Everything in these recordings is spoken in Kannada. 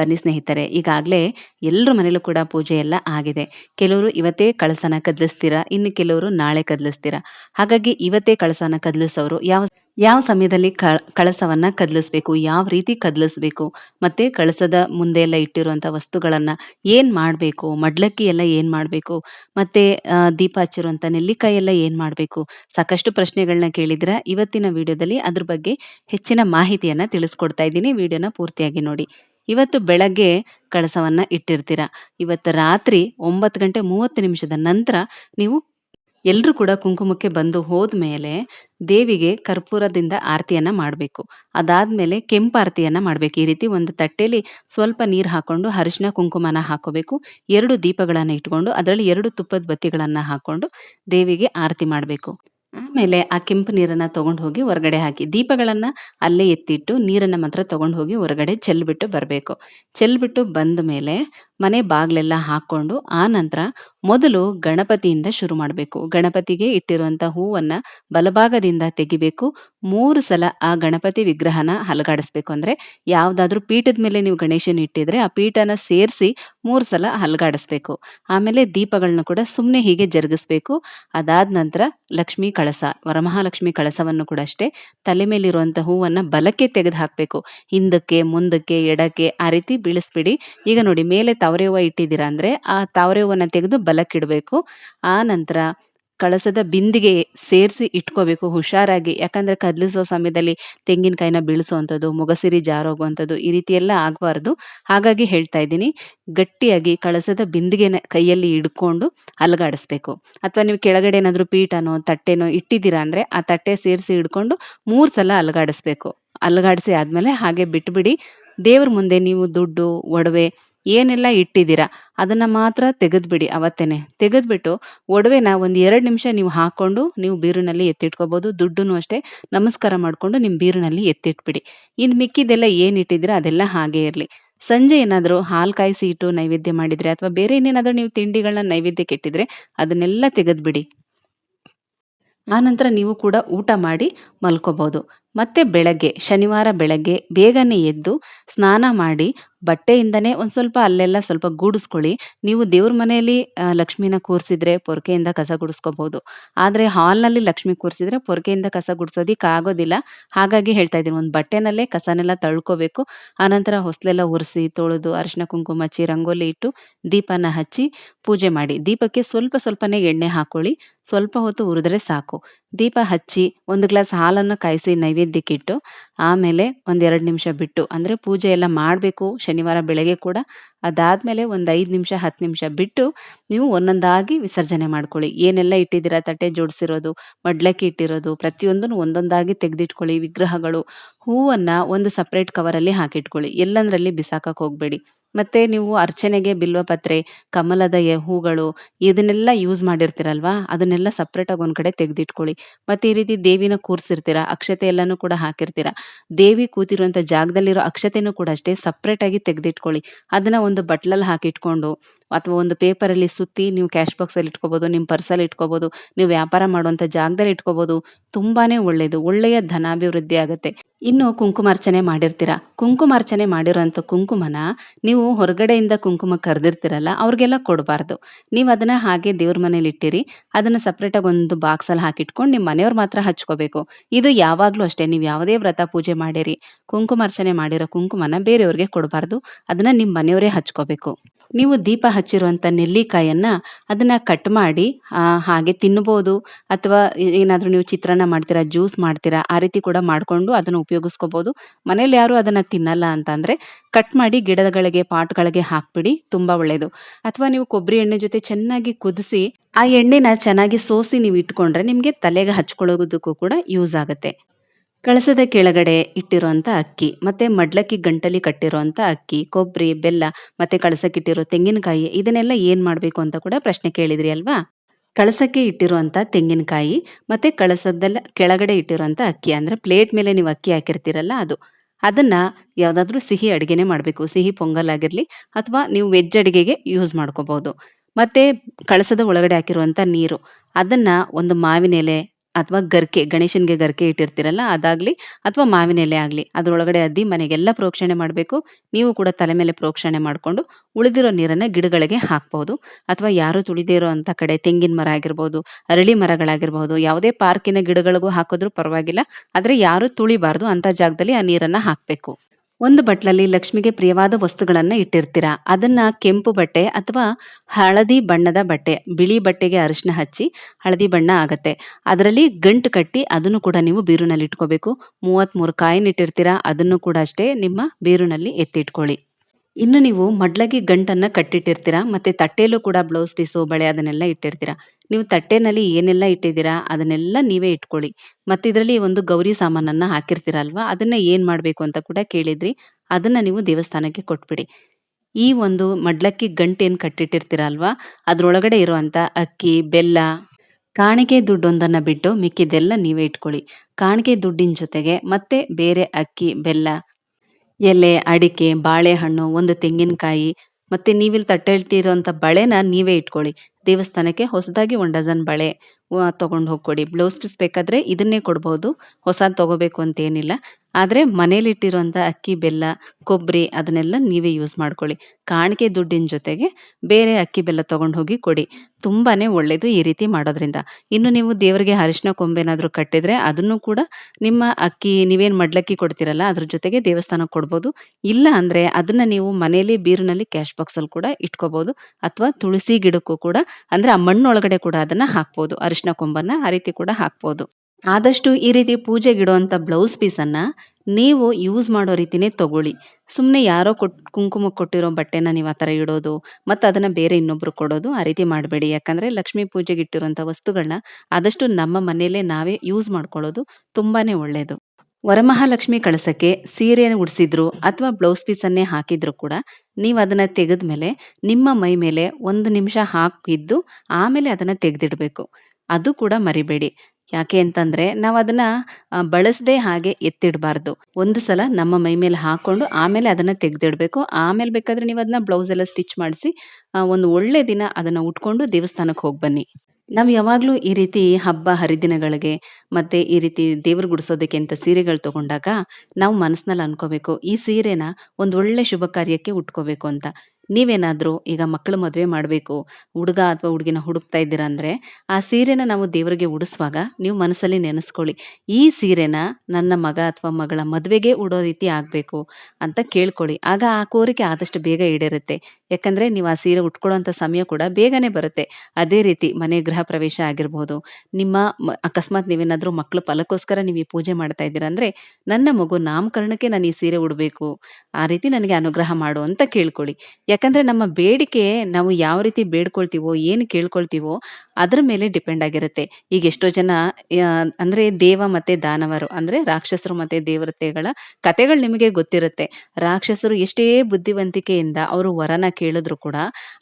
ಬನ್ನಿ ಸ್ನೇಹಿತರೆ, ಈಗಾಗಲೇ ಎಲ್ಲರ ಮನೇಲೂ ಕೂಡ ಪೂಜೆ ಎಲ್ಲ ಆಗಿದೆ. ಕೆಲವರು ಇವತ್ತೇ ಕಳಸನ ಕದಲಿಸ್ತೀರಾ, ಇನ್ನು ಕೆಲವರು ನಾಳೆ ಕದಲಿಸ್ತೀರಾ. ಹಾಗಾಗಿ ಇವತ್ತೇ ಕಳಸನ ಕದಲಿಸೋರು ಯಾವ ಯಾವ ಸಮಯದಲ್ಲಿ ಕಳಸವನ್ನ ಕದಲಿಸ್ಬೇಕು, ಯಾವ ರೀತಿ ಕದಲಿಸ್ಬೇಕು, ಮತ್ತೆ ಕಳಸದ ಮುಂದೆ ಎಲ್ಲ ಇಟ್ಟಿರುವಂಥ ವಸ್ತುಗಳನ್ನ ಏನು ಮಾಡಬೇಕು, ಮಡ್ಲಕ್ಕಿ ಎಲ್ಲ ಏನು ಮಾಡಬೇಕು, ಮತ್ತೆ ದೀಪ ಹಚ್ಚಿರುವಂತ ನೆಲ್ಲಿಕಾಯಿ ಎಲ್ಲ ಏನು ಮಾಡಬೇಕು, ಸಾಕಷ್ಟು ಪ್ರಶ್ನೆಗಳನ್ನ ಕೇಳಿದ್ರ ಇವತ್ತಿನ ವಿಡಿಯೋದಲ್ಲಿ ಅದ್ರ ಬಗ್ಗೆ ಹೆಚ್ಚಿನ ಮಾಹಿತಿಯನ್ನ ತಿಳಿಸ್ಕೊಡ್ತಾ ಇದ್ದೀನಿ. ವಿಡಿಯೋನ ಪೂರ್ತಿಯಾಗಿ ನೋಡಿ. ಇವತ್ತು ಬೆಳಗ್ಗೆ ಕಳಸವನ್ನ ಇಟ್ಟಿರ್ತೀರ. ಇವತ್ತು ರಾತ್ರಿ ಒಂಬತ್ತು ಗಂಟೆ ಮೂವತ್ತು ನಿಮಿಷದ ನಂತರ ನೀವು ಎಲ್ಲರೂ ಕೂಡ ಕುಂಕುಮಕ್ಕೆ ಬಂದು ಹೋದ್ಮೇಲೆ ದೇವಿಗೆ ಕರ್ಪೂರದಿಂದ ಆರತಿಯನ್ನ ಮಾಡಬೇಕು. ಅದಾದ್ಮೇಲೆ ಕೆಂಪು ಆರತಿಯನ್ನ ಮಾಡಬೇಕು. ಈ ರೀತಿ ಒಂದು ತಟ್ಟೆಯಲ್ಲಿ ಸ್ವಲ್ಪ ನೀರು ಹಾಕೊಂಡು ಅರಿಶಿನ ಕುಂಕುಮನ ಹಾಕೋಬೇಕು. ಎರಡು ದೀಪಗಳನ್ನು ಇಟ್ಕೊಂಡು, ಅದರಲ್ಲಿ ಎರಡು ತುಪ್ಪದ ಬತ್ತಿಗಳನ್ನು ಹಾಕೊಂಡು ದೇವಿಗೆ ಆರತಿ ಮಾಡಬೇಕು. ಆಮೇಲೆ ಆ ಕೆಂಪು ನೀರನ್ನ ತಗೊಂಡು ಹೋಗಿ ಹೊರಗಡೆ ಹಾಕಿ, ದೀಪಗಳನ್ನ ಅಲ್ಲೇ ಎತ್ತಿಟ್ಟು ನೀರನ್ನ ಮಾತ್ರ ತಗೊಂಡು ಹೋಗಿ ಹೊರಗಡೆ ಚೆಲ್ಬಿಟ್ಟು ಬರಬೇಕು. ಚೆಲ್ಬಿಟ್ಟು ಬಂದ ಮೇಲೆ ಮನೆ ಬಾಗ್ಲೆಲ್ಲ ಹಾಕೊಂಡು ಆ ನಂತರ ಮೊದಲು ಗಣಪತಿಯಿಂದ ಶುರು ಮಾಡಬೇಕು. ಗಣಪತಿಗೆ ಇಟ್ಟಿರುವಂತ ಹೂವನ್ನ ಬಲಭಾಗದಿಂದ ತೆಗಿಬೇಕು. ಮೂರು ಸಲ ಆ ಗಣಪತಿ ವಿಗ್ರಹನ ಹಲಗಾಡಿಸ್ಬೇಕು. ಅಂದ್ರೆ ಯಾವ್ದಾದ್ರೂ ಪೀಠದ ಮೇಲೆ ನೀವು ಗಣೇಶನ ಇಟ್ಟಿದ್ರೆ ಆ ಪೀಠನ ಸೇರಿಸಿ ಮೂರು ಸಲ ಹಲಗಾಡಿಸ್ಬೇಕು. ಆಮೇಲೆ ದೀಪಗಳನ್ನ ಕೂಡ ಸುಮ್ಮನೆ ಹೀಗೆ ಜರುಗಿಸ್ಬೇಕು. ಅದಾದ ನಂತರ ಲಕ್ಷ್ಮೀ ಕಳಸ, ವರಮಹಾಲಕ್ಷ್ಮಿ ಕಳಸವನ್ನು ಕೂಡ ಅಷ್ಟೇ ತಲೆ ಮೇಲಿರುವಂತ ಹೂವನ್ನ ಬಲಕ್ಕೆ ತೆಗೆದು ಹಾಕ್ಬೇಕು ಹಿಂದಕ್ಕೆ, ಮುಂದಕ್ಕೆ, ಎಡಕ್ಕೆ ಆ ರೀತಿ ಬೀಳಿಸ್ಬಿಡಿ. ಈಗ ನೋಡಿ, ಮೇಲೆ ತಾವರೆ ಹೂವ ಇಟ್ಟಿದ್ದೀರಾ ಅಂದ್ರೆ ಆ ತಾವರೆ ಹೂವನ್ನ ತೆಗೆದು ಬಲಕ್ಕಿಡಬೇಕು. ಆ ನಂತರ ಕಳಸದ ಬಿಂದಿಗೆ ಸೇರಿಸಿ ಇಟ್ಕೋಬೇಕು ಹುಷಾರಾಗಿ. ಯಾಕಂದ್ರೆ ಕದಲಿಸೋ ಸಮಯದಲ್ಲಿ ತೆಂಗಿನಕಾಯಿನ ಬೀಳಿಸುವಂಥದ್ದು ಮೊಗಸಿರಿ ಜಾರೋಗುವಂಥದ್ದು ಈ ರೀತಿ ಎಲ್ಲ ಆಗಬಾರ್ದು. ಹಾಗಾಗಿ ಹೇಳ್ತಾ ಇದ್ದೀನಿ, ಗಟ್ಟಿಯಾಗಿ ಕಳಸದ ಬಿಂದಿಗೆನ ಕೈಯಲ್ಲಿ ಹಿಡ್ಕೊಂಡು ಅಲಗಾಡಿಸ್ಬೇಕು. ಅಥವಾ ನೀವು ಕೆಳಗಡೆ ಏನಾದರೂ ಪೀಠನೋ, ತಟ್ಟೆನೋ ಇಟ್ಟಿದ್ದೀರಾ ಅಂದರೆ ಆ ತಟ್ಟೆ ಸೇರಿಸಿ ಹಿಡ್ಕೊಂಡು ಮೂರು ಸಲ ಅಲಗಾಡಿಸ್ಬೇಕು. ಅಲಗಾಡಿಸಿ ಆದಮೇಲೆ ಹಾಗೆ ಬಿಟ್ಬಿಡಿ. ದೇವ್ರ ಮುಂದೆ ನೀವು ದುಡ್ಡು, ಒಡವೆ ಏನೆಲ್ಲ ಇಟ್ಟಿದ್ದೀರಾ? ಅದನ್ನ ಮಾತ್ರ ತೆಗೆದುಬಿಡಿ ಅವತ್ತೇನೆ. ತೆಗೆದುಬಿಟ್ಟು ಒಡವೆನ ಒಂದು ಎರಡು ನಿಮಿಷ ನೀವು ಹಾಕೊಂಡು ನೀವು ಬೀರಿನಲ್ಲಿ ಎತ್ತಿಟ್ಕೋಬೋದು. ದುಡ್ಡನ್ನು ಅಷ್ಟೇ. ನಮಸ್ಕಾರ ಮಾಡಿಕೊಂಡು ನಿಮ್ಮ ಬೀರಿನಲ್ಲಿ ಎತ್ತಿಟ್ಬಿಡಿ. ಇನ್ನು ಮಿಕ್ಕಿದೆಲ್ಲ ಏನು ಇಟ್ಟಿದ್ದೀರಾ? ಅದೆಲ್ಲ ಹಾಗೆ ಇರಲಿ. ಸಂಜೆ ಏನಾದರೂ ಹಾಲು ಕಾಯಿಸಿ ಇಟ್ಟು ನೈವೇದ್ಯ ಮಾಡಿದ್ರೆ ಅಥವಾ ಬೇರೆ ಏನೇನಾದರೂ ನೀವು ತಿಂಡಿಗಳನ್ನ ನೈವೇದ್ಯಕ್ಕೆ ಇಟ್ಟಿದ್ರೆ ಅದನ್ನೆಲ್ಲ ತೆಗೆದುಬಿಡಿ. ಆನಂತರ ನೀವು ಕೂಡ ಊಟ ಮಾಡಿ ಮಲ್ಕೋಬಹುದು ಮತ್ತೆ ಬೆಳಗ್ಗೆ, ಶನಿವಾರ ಬೆಳಗ್ಗೆ ಬೇಗನೆ ಎದ್ದು ಸ್ನಾನ ಮಾಡಿ ಬಟ್ಟೆಯಿಂದನೇ ಒಂದು ಸ್ವಲ್ಪ ಅಲ್ಲೆಲ್ಲ ಸ್ವಲ್ಪ ಗೂಡಿಸ್ಕೊಳ್ಳಿ. ನೀವು ದೇವ್ರ ಮನೆಯಲ್ಲಿ ಲಕ್ಷ್ಮೀನ ಕೂರಿಸಿದ್ರೆ ಪೊರ್ಕೆಯಿಂದ ಕಸ ಗುಡಿಸ್ಕೋಬಹುದು ಆದರೆ ಹಾಲ್ನಲ್ಲಿ ಲಕ್ಷ್ಮಿ ಕೂರಿಸಿದ್ರೆ ಪೊರ್ಕೆಯಿಂದ ಕಸ ಗುಡಿಸೋದಿಕ್ಕೆ ಆಗೋದಿಲ್ಲ. ಹಾಗಾಗಿ ಹೇಳ್ತಾ ಇದ್ದೀನಿ, ಒಂದು ಬಟ್ಟೆನಲ್ಲೇ ಕಸನೆಲ್ಲ ತಳ್ಕೋಬೇಕು. ಆನಂತರ ಹೊಸಲೆಲ್ಲ ಉರಿಸಿ, ತೊಳೆದು, ಅರಿಶಿನ ಕುಂಕುಮ ಹಚ್ಚಿ ರಂಗೋಲಿ ಇಟ್ಟು ದೀಪನ ಹಚ್ಚಿ ಪೂಜೆ ಮಾಡಿ. ದೀಪಕ್ಕೆ ಸ್ವಲ್ಪ ಸ್ವಲ್ಪನೇ ಎಣ್ಣೆ ಹಾಕೊಳ್ಳಿ. ಸ್ವಲ್ಪ ಹೊತ್ತು ಉರಿದ್ರೆ ಸಾಕು. ದೀಪ ಹಚ್ಚಿ ಒಂದು ಗ್ಲಾಸ್ ಹಾಲನ್ನು ಕಾಯಿಸಿ ನೈವೇದ್ಯಕ್ಕಿಟ್ಟು ಆಮೇಲೆ ಒಂದೆರಡು ನಿಮಿಷ ಬಿಟ್ಟು, ಅಂದರೆ ಪೂಜೆ ಎಲ್ಲ ಮಾಡಬೇಕು ಶನಿವಾರ ಬೆಳಗ್ಗೆ ಕೂಡ, ಅದಾದಮೇಲೆ ಒಂದು ಐದು ನಿಮಿಷ, ಹತ್ತು ನಿಮಿಷ ಬಿಟ್ಟು ನೀವು ಒಂದೊಂದಾಗಿ ವಿಸರ್ಜನೆ ಮಾಡ್ಕೊಳ್ಳಿ. ಏನೆಲ್ಲ ಇಟ್ಟಿದ್ದೀರಾ? ತಟ್ಟೆ ಜೋಡಿಸಿರೋದು, ಮಡ್ಲಕ್ಕಿ ಇಟ್ಟಿರೋದು, ಪ್ರತಿಯೊಂದನ್ನು ಒಂದೊಂದಾಗಿ ತೆಗೆದಿಟ್ಕೊಳ್ಳಿ. ವಿಗ್ರಹಗಳು, ಹೂವನ್ನು ಒಂದು ಸಪ್ರೇಟ್ ಕವರಲ್ಲಿ ಹಾಕಿಟ್ಕೊಳ್ಳಿ. ಎಲ್ಲಂದರಲ್ಲಿ ಬಿಸಾಕಕ್ಕೆ ಹೋಗಬೇಡಿ. ಮತ್ತೆ ನೀವು ಅರ್ಚನೆಗೆ ಬಿಲ್ವಪತ್ರೆ ಕಮಲದ ಹೂಗಳು, ಇದನ್ನೆಲ್ಲ ಯೂಸ್ ಮಾಡಿರ್ತೀರಲ್ವಾ? ಅದನ್ನೆಲ್ಲ ಸಪ್ರೇಟ್ ಆಗಿ ಒಂದ್ ಕಡೆ ತೆಗೆದಿಟ್ಕೊಳ್ಳಿ. ಮತ್ತೆ ಈ ರೀತಿ ದೇವಿನ ಕೂರ್ಸಿರ್ತೀರಾ ಅಕ್ಷತೆ ಎಲ್ಲಾನು ಕೂಡ ಹಾಕಿರ್ತೀರಾ? ದೇವಿ ಕೂತಿರುವಂತ ಜಾಗದಲ್ಲಿರೋ ಅಕ್ಷತೆನೂ ಕೂಡ ಅಷ್ಟೇ ಸಪ್ರೇಟ್ ಆಗಿ ತೆಗೆದಿಟ್ಕೊಳ್ಳಿ. ಅದನ್ನ ಒಂದು ಬಟ್ಲಲ್ಲಿ ಹಾಕಿಟ್ಕೊಂಡು ಅಥವಾ ಒಂದು ಪೇಪರ್ ಅಲ್ಲಿ ಸುತ್ತಿ ನೀವು ಕ್ಯಾಶ್ ಬಾಕ್ಸ್ ಅಲ್ಲಿ ಇಟ್ಕೋಬಹುದು ನಿಮ್ಮ ಪರ್ಸಲ್ಲಿ ಇಟ್ಕೋಬಹುದು ನೀವು ವ್ಯಾಪಾರ ಮಾಡುವಂತ ಜಾಗದಲ್ಲಿ ಇಟ್ಕೋಬಹುದು ತುಂಬಾನೇ ಒಳ್ಳೇದು. ಒಳ್ಳೆಯ ಧನಾಭಿವೃದ್ಧಿ ಆಗುತ್ತೆ. ಇನ್ನು ಕುಂಕುಮಾರ್ಚನೆ ಮಾಡಿರ್ತೀರ. ಕುಂಕುಮಾರ್ಚನೆ ಮಾಡಿರೋಂಥ ಕುಂಕುಮನ ನೀವು ಹೊರಗಡೆಯಿಂದ ಕುಂಕುಮ ಕರೆದಿರ್ತೀರಲ್ಲ, ಅವ್ರಿಗೆಲ್ಲ ಕೊಡಬಾರ್ದು. ನೀವು ಅದನ್ನ ಹಾಗೆ ದೇವ್ರ ಮನೇಲಿ ಇಟ್ಟಿರಿ, ಅದನ್ನ ಸಪ್ರೇಟಾಗಿ ಒಂದು ಬಾಕ್ಸ್ ಅಲ್ಲಿ ಹಾಕಿಟ್ಕೊಂಡು ನಿಮ್ಮ ಮನೆಯವ್ರು ಮಾತ್ರ ಹಚ್ಕೋಬೇಕು. ಇದು ಯಾವಾಗಲೂ ಅಷ್ಟೇ, ನೀವು ಯಾವುದೇ ವ್ರತ ಪೂಜೆ ಮಾಡಿರಿ, ಕುಂಕುಮಾರ್ಚನೆ ಮಾಡಿರೋ ಕುಂಕುಮನ ಬೇರೆಯವ್ರಿಗೆ ಕೊಡಬಾರ್ದು, ಅದನ್ನ ನಿಮ್ಮ ಮನೆಯವರೇ ಹಚ್ಕೋಬೇಕು. ನೀವು ದೀಪ ಹಚ್ಚಿರುವಂಥ ನೆಲ್ಲಿಕಾಯನ್ನು ಅದನ್ನ ಕಟ್ ಮಾಡಿ ಹಾಗೆ ತಿನ್ನಬಹುದು ಅಥವಾ ಏನಾದರೂ ನೀವು ಚಿತ್ರಾನ್ನ ಮಾಡ್ತೀರಾ, ಜ್ಯೂಸ್ ಮಾಡ್ತೀರಾ, ಆ ರೀತಿ ಕೂಡ ಮಾಡಿಕೊಂಡು ಅದನ್ನು ಉಪಯೋಗಿಸ್ಕೋಬೋದು. ಮನೇಲಿ ಯಾರು ಅದನ್ನ ತಿನ್ನಲ್ಲ ಅಂತ ಅಂದ್ರೆ ಕಟ್ ಮಾಡಿ ಗಿಡಗಳಿಗೆ, ಪಾಟ್ಗಳಿಗೆ ಹಾಕ್ಬಿಡಿ, ತುಂಬಾ ಒಳ್ಳೆಯದು ಅಥವಾ ನೀವು ಕೊಬ್ಬರಿ ಎಣ್ಣೆ ಜೊತೆ ಚೆನ್ನಾಗಿ ಕುದಿಸಿ, ಆ ಎಣ್ಣೆನ ಚೆನ್ನಾಗಿ ಸೋಸಿ ನೀವು ಇಟ್ಕೊಂಡ್ರೆ ನಿಮಗೆ ತಲೆಗೆ ಹಚ್ಕೊಳ್ಳೋದಕ್ಕೂ ಕೂಡ ಯೂಸ್ ಆಗುತ್ತೆ. ಕಳಸದ ಕೆಳಗಡೆ ಇಟ್ಟಿರುವಂತ ಅಕ್ಕಿ, ಮತ್ತೆ ಮಡ್ಲಕ್ಕಿ ಗಂಟಲಿ ಕಟ್ಟಿರುವಂತ ಅಕ್ಕಿ, ಕೊಬ್ಬರಿ, ಬೆಲ್ಲ, ಮತ್ತೆ ಕಳಸಕ್ಕಿಟ್ಟಿರೋ ತೆಂಗಿನಕಾಯಿ, ಇದನ್ನೆಲ್ಲ ಏನ್ ಮಾಡ್ಬೇಕು ಅಂತ ಕೂಡ ಪ್ರಶ್ನೆ ಕೇಳಿದ್ರಿ ಅಲ್ವಾ? ಕಳಸಕ್ಕೆ ಇಟ್ಟಿರುವಂತ ತೆಂಗಿನಕಾಯಿ, ಮತ್ತೆ ಕಳಸದಲ್ಲ ಕೆಳಗಡೆ ಇಟ್ಟಿರುವಂತ ಅಕ್ಕಿ, ಅಂದ್ರೆ ಪ್ಲೇಟ್ ಮೇಲೆ ನೀವು ಅಕ್ಕಿ ಹಾಕಿರ್ತೀರಲ್ಲ ಅದು, ಅದನ್ನ ಯಾವ್ದಾದ್ರು ಸಿಹಿ ಅಡಿಗೆನೆ ಮಾಡ್ಬೇಕು, ಸಿಹಿ ಪೊಂಗಲ್ ಆಗಿರ್ಲಿ, ಅಥವಾ ನೀವು ವೆಜ್ ಅಡಿಗೆಗೆ ಯೂಸ್ ಮಾಡ್ಕೋಬಹುದು ಮತ್ತೆ ಕಳಸದ ಒಳಗಡೆ ಹಾಕಿರುವಂಥ ನೀರು, ಅದನ್ನ ಒಂದು ಮಾವಿನ ಎಲೆ ಅಥವಾ ಗರ್ಕೆ, ಗಣೇಶನ್ಗೆ ಗರ್ಕೆ ಇಟ್ಟಿರ್ತೀರಲ್ಲ, ಅದಾಗ್ಲಿ ಅಥವಾ ಮಾವಿನ ಎಲೆ ಆಗ್ಲಿ, ಅದರೊಳಗಡೆ ಅದ್ದಿ ಮನೆಗೆಲ್ಲ ಪ್ರೋಕ್ಷಣೆ ಮಾಡಬೇಕು. ನೀವು ಕೂಡ ತಲೆ ಮೇಲೆ ಪ್ರೋಕ್ಷಣೆ ಮಾಡಿಕೊಂಡು ಉಳಿದಿರೋ ನೀರನ್ನ ಗಿಡಗಳಿಗೆ ಹಾಕ್ಬಹುದು ಅಥವಾ ಯಾರು ತುಳಿದೇ ಅಂತ ಕಡೆ ತೆಂಗಿನ ಮರ ಆಗಿರ್ಬೋದು, ಅರಳಿ ಮರಗಳಾಗಿರ್ಬಹುದು ಯಾವುದೇ ಪಾರ್ಕಿನ ಗಿಡಗಳಿಗೂ ಹಾಕಿದ್ರು ಪರವಾಗಿಲ್ಲ. ಆದ್ರೆ ಯಾರು ತುಳಿಬಾರ್ದು ಅಂತ ಜಾಗದಲ್ಲಿ ಆ ನೀರನ್ನ ಹಾಕ್ಬೇಕು. ಒಂದು ಬಟ್ಲಲ್ಲಿ ಲಕ್ಷ್ಮಿಗೆ ಪ್ರಿಯವಾದ ವಸ್ತುಗಳನ್ನ ಇಟ್ಟಿರ್ತೀರಾ? ಅದನ್ನ ಕೆಂಪು ಬಟ್ಟೆ ಅಥವಾ ಹಳದಿ ಬಣ್ಣದ ಬಟ್ಟೆ, ಬಿಳಿ ಬಟ್ಟೆಗೆ ಅರಿಶಿನ ಹಚ್ಚಿ ಹಳದಿ ಬಣ್ಣ ಆಗತ್ತೆ. ಅದರಲ್ಲಿ ಗಂಟು ಕಟ್ಟಿ ಅದನ್ನು ಕೂಡ ನೀವು ಬೀರುನಲ್ಲಿ ಇಟ್ಕೋಬೇಕು. ಮೂವತ್ಮೂರು ಕಾಯಿನ್ ಇಟ್ಟಿರ್ತೀರಾ, ಅದನ್ನು ಕೂಡ ಅಷ್ಟೇ ನಿಮ್ಮ ಬೀರುನಲ್ಲಿ ಎತ್ತಿಟ್ಕೊಳ್ಳಿ. ಇನ್ನು ನೀವು ಮಡ್ಲಗಿ ಗಂಟನ್ನ ಕಟ್ಟಿಟ್ಟಿರ್ತೀರಾ, ಮತ್ತೆ ತಟ್ಟೆಯಲ್ಲೂ ಕೂಡ ಬ್ಲೌಸ್ ಪೀಸು ಬಳೆ ಅದನ್ನೆಲ್ಲ ಇಟ್ಟಿರ್ತೀರಾ? ನೀವು ತಟ್ಟೆನಲ್ಲಿ ಏನೆಲ್ಲ ಇಟ್ಟಿದ್ದೀರಾ ಅದನ್ನೆಲ್ಲ ನೀವೇ ಇಟ್ಕೊಳ್ಳಿ. ಮತ್ತೆ ಇದರಲ್ಲಿ ಒಂದು ಗೌರಿ ಸಾಮಾನನ್ನು ಹಾಕಿರ್ತೀರಲ್ವಾ ಅದನ್ನು ಏನು ಮಾಡಬೇಕು ಅಂತ ಕೂಡ ಕೇಳಿದ್ರಿ. ಅದನ್ನು ನೀವು ದೇವಸ್ಥಾನಕ್ಕೆ ಕೊಟ್ಬಿಡಿ. ಈ ಒಂದು ಮಡ್ಲಕ್ಕಿ ಗಂಟೇನು ಕಟ್ಟಿಟ್ಟಿರ್ತೀರಲ್ವಾ ಅದರೊಳಗಡೆ ಇರುವಂಥ ಅಕ್ಕಿ ಬೆಲ್ಲ ಕಾಣಿಕೆ ದುಡ್ಡೊಂದನ್ನು ಬಿಟ್ಟು ಮಿಕ್ಕಿದ್ದೆಲ್ಲ ನೀವೇ ಇಟ್ಕೊಳ್ಳಿ. ಕಾಣಿಕೆ ದುಡ್ಡಿನ ಜೊತೆಗೆ ಮತ್ತೆ ಬೇರೆ ಅಕ್ಕಿ ಬೆಲ್ಲ ಎಲೆ, ಅಡಿಕೆ, ಬಾಳೆಹಣ್ಣು, ಒಂದು ತೆಂಗಿನಕಾಯಿ ಮತ್ತೆ ನೀವಿಲ್ಲಿ ತಟ್ಟೆ ಬಳೆನ ನೀವೇ ಇಟ್ಕೊಳ್ಳಿ. ದೇವಸ್ಥಾನಕ್ಕೆ ಹೊಸದಾಗಿ ಒಂದು ಡಜನ್ ಬಳೆ. ತಗೊಂಡು ಹೋಗ್ಕೊಡಿ. ಬ್ಲೌಸ್ ಪೀಸ್ ಬೇಕಾದ್ರೆ ಇದನ್ನೇ ಕೊಡ್ಬೋದು. ಹೊಸದು ತಗೋಬೇಕು ಅಂತ ಏನಿಲ್ಲ. ಆದರೆ ಮನೇಲಿಟ್ಟಿರುವಂಥ ಅಕ್ಕಿ, ಬೆಲ್ಲ ಕೊಬ್ಬರಿ ಅದನ್ನೆಲ್ಲ ನೀವೇ ಯೂಸ್ ಮಾಡ್ಕೊಳ್ಳಿ. ಕಾಣಿಕೆ ದುಡ್ಡಿನ ಜೊತೆಗೆ ಬೇರೆ ಅಕ್ಕಿ, ಬೆಲ್ಲ ತೊಗೊಂಡು ಹೋಗಿ ಕೊಡಿ. ತುಂಬಾ ಒಳ್ಳೆಯದು ಈ ರೀತಿ ಮಾಡೋದ್ರಿಂದ. ಇನ್ನು ನೀವು ದೇವರಿಗೆ ಅರಿಶಿನ ಕೊಂಬೆನಾದರೂ ಕಟ್ಟಿದರೆ ಅದನ್ನು ಕೂಡ ನಿಮ್ಮ ಅಕ್ಕಿ, ನೀವೇನು ಮಡ್ಲಕ್ಕಿ ಕೊಡ್ತೀರಲ್ಲ, ಅದ್ರ ಜೊತೆಗೆ ದೇವಸ್ಥಾನಕ್ಕೆ ಕೊಡ್ಬೋದು. ಇಲ್ಲ ಅಂದರೆ ಅದನ್ನು ನೀವು ಮನೇಲಿ ಬೀರಿನಲ್ಲಿ ಕ್ಯಾಶ್ ಬಾಕ್ಸಲ್ಲಿ ಕೂಡ ಇಟ್ಕೋಬೋದು. ಅಥವಾ ತುಳಸಿ ಗಿಡಕ್ಕೂ ಕೂಡ, ಅಂದ್ರೆ ಆ ಮಣ್ಣೊಳಗಡೆ ಕೂಡ ಅದನ್ನ ಹಾಕ್ಬೋದು. ಅರಿಶಿನ ಕೊಂಬನ್ನ ಆ ರೀತಿ ಕೂಡ ಹಾಕ್ಬೋದು. ಆದಷ್ಟು ಈ ರೀತಿ ಪೂಜೆಗಿಡುವಂಥ ಬ್ಲೌಸ್ ಪೀಸನ್ನು ನೀವು ಯೂಸ್ ಮಾಡೋ ರೀತಿನೇ ತಗೊಳ್ಳಿ. ಸುಮ್ಮನೆ ಯಾರೋ ಕೊಟ್, ಕುಂಕುಮ ಕೊಟ್ಟಿರೋ ಬಟ್ಟೆನ ನೀವು ಆ ಥರ ಇಡೋದು, ಮತ್ತು ಅದನ್ನು ಬೇರೆ ಇನ್ನೊಬ್ರು ಕೊಡೋದು ಆ ರೀತಿ ಮಾಡಬೇಡಿ. ಯಾಕಂದರೆ ಲಕ್ಷ್ಮೀ ಪೂಜೆಗೆ ಇಟ್ಟಿರುವಂಥ ವಸ್ತುಗಳನ್ನ ಆದಷ್ಟು ನಮ್ಮ ಮನೆಯಲ್ಲೇ ನಾವೇ ಯೂಸ್ ಮಾಡ್ಕೊಳ್ಳೋದು ತುಂಬಾ ಒಳ್ಳೆಯದು ವರಮಹಾಲಕ್ಷ್ಮಿ ಕಳಸಕ್ಕೆ ಸೀರೆಯನ್ನು ಉಡಿಸಿದ್ರು ಅಥವಾ ಬ್ಲೌಸ್ ಪೀಸನ್ನೇ ಹಾಕಿದ್ರು ಕೂಡ ನೀವು ಅದನ್ನ ತೆಗೆದ್ಮೇಲೆ ನಿಮ್ಮ ಮೈ ಮೇಲೆ ಒಂದು ನಿಮಿಷ ಹಾಕಿದ್ದು ಆಮೇಲೆ ಅದನ್ನ ತೆಗೆದಿಡಬೇಕು. ಅದು ಕೂಡ ಮರಿಬೇಡಿ. ಯಾಕೆ ಅಂತಂದ್ರೆ ನಾವು ಅದನ್ನ ಬಳಸದೆ ಹಾಗೆ ಎತ್ತಿಡಬಾರ್ದು. ಒಂದು ಸಲ ನಮ್ಮ ಮೈ ಮೇಲೆ ಹಾಕೊಂಡು ಆಮೇಲೆ ಅದನ್ನ ತೆಗೆದಿಡಬೇಕು. ಆಮೇಲೆ ಬೇಕಾದ್ರೆ ನೀವು ಅದನ್ನ ಬ್ಲೌಸ್ ಎಲ್ಲ ಸ್ಟಿಚ್ ಮಾಡಿಸಿ ಒಂದು ಒಳ್ಳೆ ದಿನ ಅದನ್ನ ಉಟ್ಕೊಂಡು ದೇವಸ್ಥಾನಕ್ಕೆ ಹೋಗಿ ಬನ್ನಿ. ನಾವು ಯಾವಾಗಲೂ ಈ ರೀತಿ ಹಬ್ಬ ಹರಿದಿನಗಳಿಗೆ ಮತ್ತೆ ಈ ರೀತಿ ದೇವ್ರು ಗುಡಿಸೋದಕ್ಕೆ ಅಂತ ಸೀರೆಗಳು ತಗೊಂಡಾಗ ನಾವು ಮನಸ್ಸಿನಲ್ಲಿ ಅನ್ಕೋಬೇಕು, ಈ ಸೀರೆನ ಒಂದು ಒಳ್ಳೆ ಶುಭ ಕಾರ್ಯಕ್ಕೆ ಉಟ್ಕೋಬೇಕು ಅಂತ. ನೀವೇನಾದರೂ ಈಗ ಮಕ್ಕಳು ಮದುವೆ ಮಾಡಬೇಕು, ಹುಡುಗ ಅಥವಾ ಹುಡುಗಿನ ಹುಡುಕ್ತಾ ಇದ್ದೀರಾ ಅಂದರೆ, ಆ ಸೀರೆನ ನಾವು ದೇವರಿಗೆ ಉಡಿಸುವಾಗ ನೀವು ಮನಸ್ಸಲ್ಲಿ ನೆನೆಸ್ಕೊಳ್ಳಿ. ಈ ಸೀರೆನ ನನ್ನ ಮಗ ಅಥವಾ ಮಗಳ ಮದುವೆಗೆ ಉಡೋ ರೀತಿ ಆಗಬೇಕು ಅಂತ ಕೇಳ್ಕೊಳ್ಳಿ. ಆಗ ಆ ಕೋರಿಕೆ ಆದಷ್ಟು ಬೇಗ ಈಡೇರುತ್ತೆ. ಯಾಕಂದರೆ ನೀವು ಆ ಸೀರೆ ಉಟ್ಕೊಳ್ಳೋಂಥ ಸಮಯ ಕೂಡ ಬೇಗನೆ ಬರುತ್ತೆ. ಅದೇ ರೀತಿ ಮನೆ ಗೃಹ ಪ್ರವೇಶ ಆಗಿರ್ಬೋದು, ನಿಮ್ಮ ಅಕಸ್ಮಾತ್ ನೀವೇನಾದರೂ ಮಕ್ಕಳು ಫಲಕ್ಕೋಸ್ಕರ ನೀವು ಈ ಪೂಜೆ ಮಾಡ್ತಾ ಇದ್ದೀರಾ ಅಂದರೆ, ನನ್ನ ಮಗು ನಾಮಕರಣಕ್ಕೆ ನಾನು ಈ ಸೀರೆ ಉಡಬೇಕು. ಆ ರೀತಿ ನನಗೆ ಅನುಗ್ರಹ ಮಾಡು ಅಂತ ಕೇಳ್ಕೊಳ್ಳಿ. ಯಾಕಂದ್ರೆ ನಮ್ಮ ಬೇಡಿಕೆ ನಾವು ಯಾವ ರೀತಿ ಬೇಡ್ಕೊಳ್ತೀವೋ, ಏನು ಕೇಳ್ಕೊಳ್ತೀವೋ ಅದ್ರ ಮೇಲೆ ಡಿಪೆಂಡ್ ಆಗಿರುತ್ತೆ. ಈಗ ಎಷ್ಟೋ ಜನ ಅಂದ್ರೆ ದೇವ ಮತ್ತೆ ದಾನವರು, ಅಂದ್ರೆ ರಾಕ್ಷಸರು ಮತ್ತೆ ದೇವತೆಗಳ ಕತೆಗಳು ನಿಮಗೆ ಗೊತ್ತಿರುತ್ತೆ. ರಾಕ್ಷಸರು ಎಷ್ಟೇ ಬುದ್ಧಿವಂತಿಕೆಯಿಂದ ಅವರು ವರನ ಕೇಳಿದ್ರು ಕೂಡ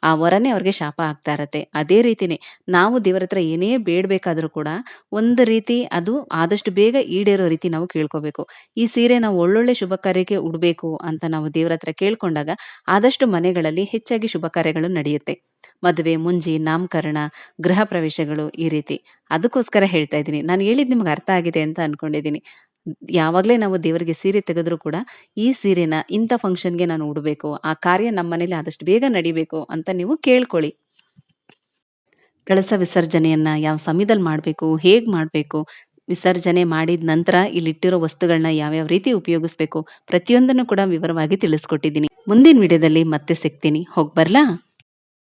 ಆ ವರನೇ ಅವ್ರಿಗೆ ಶಾಪ ಆಗ್ತಾ ಇರತ್ತೆ. ಅದೇ ರೀತಿನೇ ನಾವು ದೇವರ ಹತ್ರ ಏನೇ ಬೇಡಬೇಕಾದ್ರೂ ಕೂಡ ಒಂದು ರೀತಿ ಅದು ಆದಷ್ಟು ಬೇಗ ಈಡೇರೋ ರೀತಿ ನಾವು ಕೇಳ್ಕೋಬೇಕು. ಈ ಸೀರೆ ನಾವು ಒಳ್ಳೊಳ್ಳೆ ಶುಭ ಕಾರ್ಯಕ್ಕೆ ಉಡ್ಬೇಕು ಅಂತ ನಾವು ದೇವರ ಹತ್ರ ಕೇಳ್ಕೊಂಡಾಗ ಆದಷ್ಟು ಮನೆಗಳ ಹೆಚ್ಚಾಗಿ ಶುಭ ಕಾರ್ಯಗಳು ನಡೆಯುತ್ತೆ. ಮದುವೆ, ಮುಂಜಿ, ನಾಮಕರಣ, ಗೃಹ ಪ್ರವೇಶಗಳು ಈ ರೀತಿ. ಅದಕ್ಕೋಸ್ಕರ ಹೇಳ್ತಾ ಇದ್ದೀನಿ. ನಾನು ಹೇಳಿದ್ ನಿಮ್ಗೆ ಅರ್ಥ ಆಗಿದೆ ಅಂತ ಅನ್ಕೊಂಡಿದ್ದೀನಿ. ಯಾವಾಗಲೇ ನಾವು ದೇವರಿಗೆ ಸೀರೆ ತೆಗೆದ್ರೂ ಕೂಡ ಈ ಸೀರೆನ ಇಂಥ ಫಂಕ್ಷನ್ಗೆ ನಾನು ಉಡಬೇಕು, ಆ ಕಾರ್ಯ ನಮ್ಮ ಮನೇಲಿ ಆದಷ್ಟು ಬೇಗ ನಡಿಬೇಕು ಅಂತ ನೀವು ಕೇಳ್ಕೊಳ್ಳಿ. ಕಳಸ ವಿಸರ್ಜನೆಯನ್ನ ಯಾವ ಸಮಯದಲ್ಲಿ ಮಾಡಬೇಕು, ಹೇಗೆ ಮಾಡಬೇಕು, ವಿಸರ್ಜನೆ ಮಾಡಿದ ನಂತರ ಇಲ್ಲಿಟ್ಟಿರೋ ವಸ್ತುಗಳನ್ನ ಯಾವ್ಯಾವ ರೀತಿ ಉಪಯೋಗಿಸ್ಬೇಕು ಪ್ರತಿಯೊಂದನ್ನು ಕೂಡ ವಿವರವಾಗಿ ತಿಳಿಸ್ಕೊಟ್ಟಿದ್ದೀನಿ. ಮುಂದಿನ ವಿಡಿಯೋದಲ್ಲಿ ಮತ್ತೆ ಸಿಗ್ತೀನಿ. ಹೋಗಿ ಬರ್ಲಾ?